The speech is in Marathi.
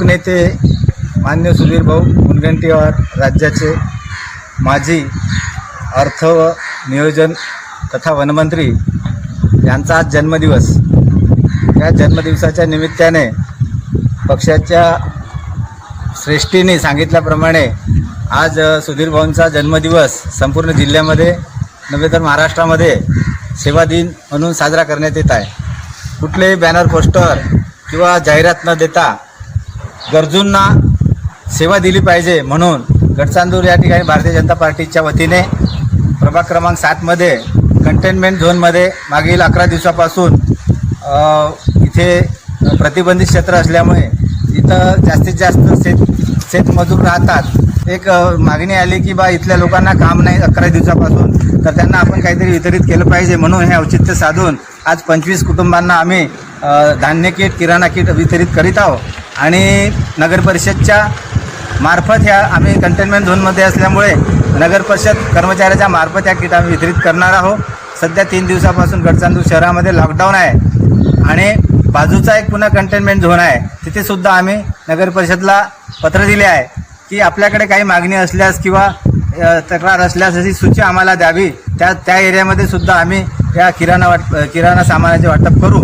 लोकनेते मान्य सुधीर भाऊ मुनगंटीवार राज्याचे माजी अर्थ व नियोजन तथा वनमंत्री यांचा आज जन्मदिवस. या जन्मदिवसाच्या निमित्ताने पक्षाच्या श्रेष्ठीने सांगितल्याप्रमाणे आज सुधीर भाऊंचा जन्मदिवस संपूर्ण जिल्ह्यामध्ये नव्हे तर महाराष्ट्रामध्ये सेवा दिन म्हणून साजरा करण्यात येत आहे. कुठलेही बॅनर पोस्टर किंवा जाहिरात न देता गरजूंना सेवा दिली पाहिजे म्हणून गडचांदूर या ठिकाणी भारतीय जनता पार्टीच्या वतीने प्रभाग क्रमांक सातमध्ये कंटेनमेंट झोनमध्ये मागील अकरा दिवसापासून इथे प्रतिबंधित क्षेत्र असल्यामुळे इथं जास्तीत जास्त शेत शेतमजूर राहतात. एक मागणी आली की बा इथल्या लोकांना काम नाही अकरा दिवसापासून. तर त्यांना आपण काहीतरी वितरित केलं पाहिजे म्हणून हे औचित्य साधून आज पंचवीस कुटुंबांना आम्ही धान्य किट किराणा किट वितरित करीत आहोत. आणि नगर परिषदच्या मार्फत ह्या आम्ही कंटेनमेंट झोनमध्ये असल्यामुळे नगर परिषद कर्मचाऱ्याच्या मार्फत या किट आम्ही वितरित करणार आहोत. सध्या तीन दिवसापासून गडचांदूर शहरामध्ये लॉकडाऊन आहे. आणि बाजूचा एक पुन्हा कंटेनमेंट झोन आहे. तिथे सुद्धा आम्ही नगर परिषदला पत्र दिले आहे की आपल्याकडे काही मागणी असल्यास किंवा तक्रार असल्यास अशी सूची आम्हाला द्यावी. त्या त्या एरियामध्ये सुद्धा आम्ही या किराणा वाट किराणा सामानाचे वाटप करू.